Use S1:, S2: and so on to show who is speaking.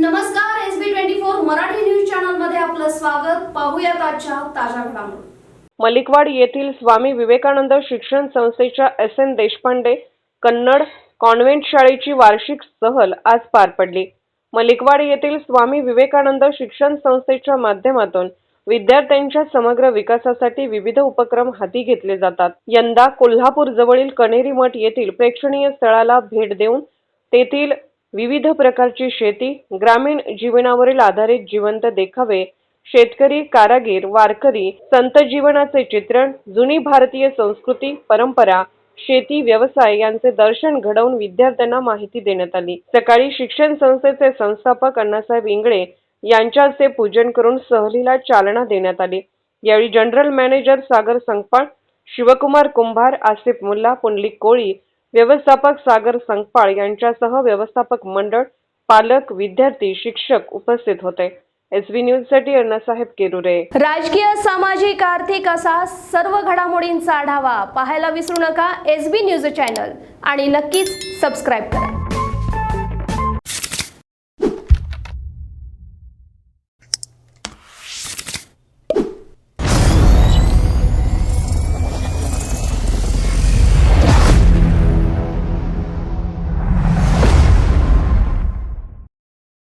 S1: नमस्कार S B twenty four Marathi news चॅनलमध्ये आपलं स्वागत. पाहूया आजच्या ताज्या घडामोडी.
S2: मलिकवाड येथील स्वामी विवेकानंद शिक्षण संस्थेच्या S N Deshpande Kannad convent शाळेची वार्षिक सहल आज पार पडली. मलिकवाड येथील स्वामी विवेकानंद शिक्षण संस्थेच्या माध्यमातून विद्यार्थ्यांच्या समग्र विकासासाठी विविध उपक्रम हाती घेतले जातात. यंदा कोल्हापूर जवळील कनेरी मठ येथील प्रेक्षणीय स्थळाला भेट देऊन तेथील विविध प्रकारची शेती ग्रामीण जीवनावरील आधारित जिवंत देखावे शेतकरी कारागीर वारकरी संत जीवनाचे चित्रण जुनी भारतीय संस्कृती परंपरा शेती व्यवसाय यांचे दर्शन घडवून विद्यार्थ्यांना माहिती देण्यात आली. सकाळी शिक्षण संस्थेचे संस्थापक अण्णासाहेब इंगळे यांच्या हस्ते पूजन करून सहलीला चालना देण्यात आली. यावेळी जनरल मॅनेजर सागर संगपाळ शिवकुमार कुंभार आसिफ मुल्ला पुंडलिक कोळी व्यवस्थापक सागर संकपाळ यांच्यासह व्यवस्थापक मंडळ पालक विद्यार्थी शिक्षक उपस्थित होते. एसबी न्यूजसाठी अण्णासाहेब केरुरे.
S1: राजकीय सामाजिक आर्थिक असा सर्व घडामोडींचा आढावा पाहायला विसरू नका एस बी न्यूज चॅनल आणि नक्कीच सबस्क्राईब करा.